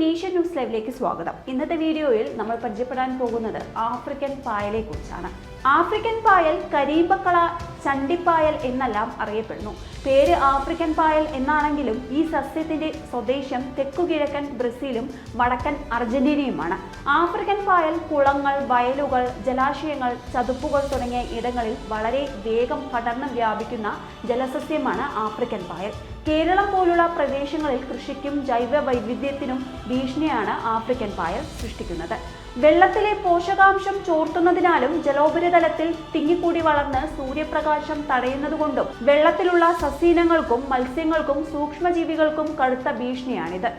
ലൈവിലേക്ക് സ്വാഗതം. ഇന്നത്തെ വീഡിയോയിൽ നമ്മൾ പരിചയപ്പെടാൻ പോകുന്നത് ആഫ്രിക്കൻ പായലെ കുറിച്ചാണ്. ആഫ്രിക്കൻ പായൽ കരീബക്കള ചണ്ടിപ്പായൽ എന്നെല്ലാം അറിയപ്പെടുന്നു. പേര് ആഫ്രിക്കൻ പായൽ എന്നാണെങ്കിലും ഈ സസ്യത്തിന്റെ സ്വദേശം തെക്കുകിഴക്കൻ ബ്രസീലും വടക്കൻ അർജന്റീനയുമാണ്. ആഫ്രിക്കൻ പായൽ കുളങ്ങൾ വയലുകൾ ജലാശയങ്ങൾ ചതുപ്പുകൾ തുടങ്ങിയ ഇടങ്ങളിൽ വളരെ വേഗം പടർന്നു വ്യാപിക്കുന്ന ജലസസ്യമാണ് ആഫ്രിക്കൻ പായൽ. കേരളം പോലുള്ള പ്രദേശങ്ങളിൽ കൃഷിക്കും ജൈവ വൈവിധ്യത്തിനും ഭീഷണിയാണ് ആഫ്രിക്കൻ പായൽ സൃഷ്ടിക്കുന്നത്. വെള്ളത്തിലെ പോഷകാംശം ചോർത്തുന്നതിനാലും ജലോപരിതലത്തിൽ തിങ്ങിക്കൂടി വളർന്ന് സൂര്യപ്രകാശം തടയുന്നതുകൊണ്ടും വെള്ളത്തിലുള്ള സസ്യയിനങ്ങൾക്കും മത്സ്യങ്ങൾക്കും സൂക്ഷ്മജീവികൾക്കും കടുത്ത ഭീഷണിയാണിത്.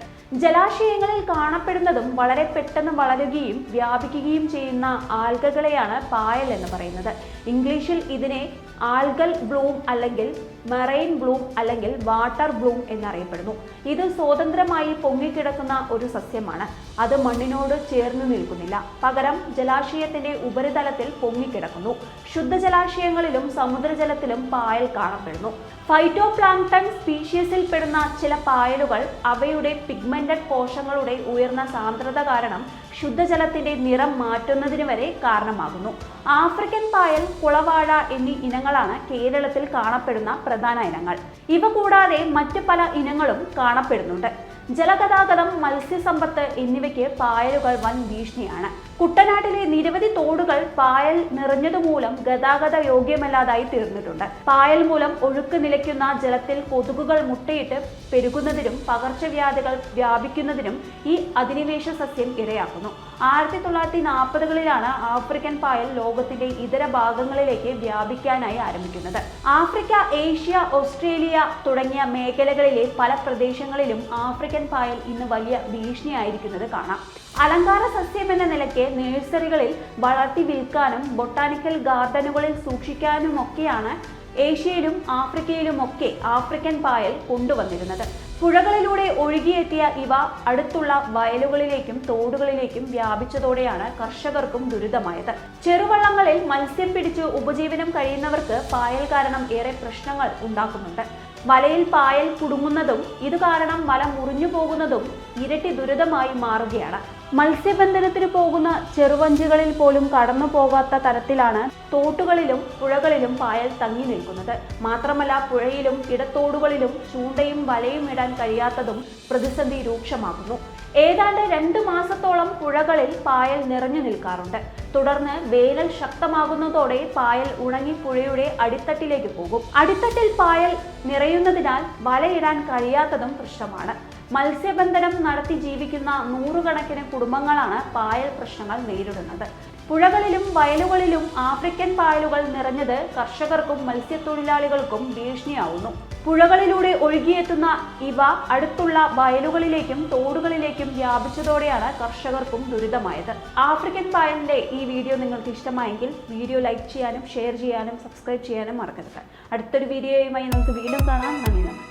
ജലാശയങ്ങളിൽ കാണപ്പെടുന്നതും വളരെ പെട്ടെന്ന് വളരുകയും വ്യാപിക്കുകയും ചെയ്യുന്ന ആൽഗകളെയാണ് പായൽ എന്ന് പറയുന്നത്. ഇംഗ്ലീഷിൽ ഇതിനെ ആൽഗൽ ബ്ലൂം അല്ലെങ്കിൽ മറൈൻ ബ്ലൂം അല്ലെങ്കിൽ വാട്ടർ ബ്ലൂം എന്നറിയപ്പെടുന്നു. ഇത് സ്വതന്ത്രമായി പൊങ്ങിക്കിടക്കുന്ന ഒരു സസ്യമാണ്. അത് മണ്ണിനോട് ചേർന്ന് നിൽക്കുന്നില്ല. പകരം ജലാശയത്തിന്റെ ഉപരിതലത്തിൽ പൊങ്ങിക്കിടക്കുന്നു. ശുദ്ധജലാശയങ്ങളിലും സമുദ്രജലത്തിലും പായൽ കാണപ്പെടുന്നു. ഫൈറ്റോ പ്ലാങ്ടൺ സ്പീഷീസിൽ പെടുന്ന ചില പായലുകൾ അവയുടെ പിഗ്മെന്റഡ് കോശങ്ങളുടെ ഉയർന്ന സാന്ദ്രത കാരണം ശുദ്ധജലത്തിന്റെ നിറം മാറ്റുന്നതിന് വരെ കാരണമാകുന്നു. ആഫ്രിക്കൻ പായൽ കുളവാഴ എന്നീ ഇനങ്ങളാണ് കേരളത്തിൽ കാണപ്പെടുന്ന പ്രധാന ഇനങ്ങൾ. ഇവ കൂടാതെ മറ്റു പല ഇനങ്ങളും കാണപ്പെടുന്നുണ്ട്. ജലഗതാഗതം മത്സ്യസമ്പത്ത് എന്നിവയ്ക്ക് പായലുകൾ വൻ ഭീഷണിയാണ്. കുട്ടനാട്ടിലെ നിരവധി തോടുകൾ പായൽ നിറഞ്ഞതുമൂലം ഗതാഗത യോഗ്യമല്ലാതായി തീർന്നിട്ടുണ്ട്. പായൽ മൂലം ഒഴുക്ക് നിലയ്ക്കുന്ന ജലത്തിൽ കൊതുകുകൾ മുട്ടയിട്ട് പെരുകുന്നതിനും പകർച്ചവ്യാധികൾ വ്യാപിക്കുന്നതിനും ഈ അധിനിവേശ സസ്യം ഇരയാക്കുന്നു. ആയിരത്തി തൊള്ളായിരത്തി നാൽപ്പതുകളിലാണ് ആഫ്രിക്കൻ പായൽ ലോകത്തിന്റെ ഇതര ഭാഗങ്ങളിലേക്ക് വ്യാപിക്കാനായി ആരംഭിക്കുന്നത്. ആഫ്രിക്ക ഏഷ്യ ഓസ്ട്രേലിയ തുടങ്ങിയ മേഖലകളിലെ പല പ്രദേശങ്ങളിലും ആഫ്രിക്കൻ പായൽ ഇന്ന് വലിയ ഭീഷണിയായിരിക്കുന്നത് കാണാം. അലങ്കാര സസ്യം എന്ന നിലയ്ക്ക് നഴ്സറികളിൽ വളർത്തി വിൽക്കാനും ബൊട്ടാനിക്കൽ ഗാർഡനുകളിൽ സൂക്ഷിക്കാനുമൊക്കെയാണ് ഏഷ്യയിലും ആഫ്രിക്കയിലുമൊക്കെ ആഫ്രിക്കൻ പായൽ കൊണ്ടുവന്നിരുന്നത്. പുഴകളിലൂടെ ഒഴുകിയെത്തിയ ഇവ അടുത്തുള്ള വയലുകളിലേക്കും തോടുകളിലേക്കും വ്യാപിച്ചതോടെയാണ് കർഷകർക്കും ദുരിതമായത്. ചെറുവള്ളങ്ങളിൽ മത്സ്യം പിടിച്ച് ഉപജീവനം കഴിയുന്നവർക്ക് പായൽ കാരണം ഏറെ പ്രശ്നങ്ങൾ ഉണ്ടാക്കുന്നുണ്ട്. വലയിൽ പായൽ കുടുങ്ങുന്നതും ഇത് കാരണം വല മുറിഞ്ഞു പോകുന്നതും ഇരട്ടി ദുരിതമായി മാറുകയാണ്. മത്സ്യബന്ധനത്തിന് പോകുന്ന ചെറുവഞ്ചികളിൽ പോലും കടന്നു പോകാത്ത തരത്തിലാണ് തോട്ടുകളിലും പുഴകളിലും പായൽ തങ്ങി നിൽക്കുന്നത്. മാത്രമല്ല പുഴയിലും ഇടത്തോടുകളിലും ചൂണ്ടയും വലയും ഇടാൻ കഴിയാത്തതും പ്രതിസന്ധി രൂക്ഷമാകുന്നു. ഏതാണ്ട് രണ്ട് മാസത്തോളം പുഴകളിൽ പായൽ നിറഞ്ഞു നിൽക്കാറുണ്ട്. തുടർന്ന് വേനൽ ശക്തമാകുന്നതോടെ പായൽ ഉണങ്ങി പുഴയുടെ അടിത്തട്ടിലേക്ക് പോകും. അടിത്തട്ടിൽ പായൽ നിറയുന്നതിനാൽ വലയിടാൻ കഴിയാത്തതും പ്രശ്നമാണ്. മത്സ്യബന്ധനം നടത്തി ജീവിക്കുന്ന നൂറുകണക്കിന് കുടുംബങ്ങളാണ് പായൽ പ്രശ്നങ്ങൾ നേരിടുന്നത്. പുഴകളിലും വയലുകളിലും ആഫ്രിക്കൻ പായലുകൾ നിറഞ്ഞത് കർഷകർക്കും മത്സ്യത്തൊഴിലാളികൾക്കും ഭീഷണിയാവുന്നു. പുഴകളിലൂടെ ഒഴുകിയെത്തുന്ന ഇവ അടുത്തുള്ള വയലുകളിലേക്കും തോടുകളിലേക്കും വ്യാപിച്ചതോടെയാണ് കർഷകർക്കും ദുരിതമായത്. ആഫ്രിക്കൻ പായലിന്റെ ഈ വീഡിയോ നിങ്ങൾക്ക് ഇഷ്ടമായെങ്കിൽ വീഡിയോ ലൈക്ക് ചെയ്യാനും ഷെയർ ചെയ്യാനും സബ്സ്ക്രൈബ് ചെയ്യാനും മറക്കരുത്. അടുത്തൊരു വീഡിയോയുമായി നമുക്ക് വീണ്ടും കാണാം. നന്ദി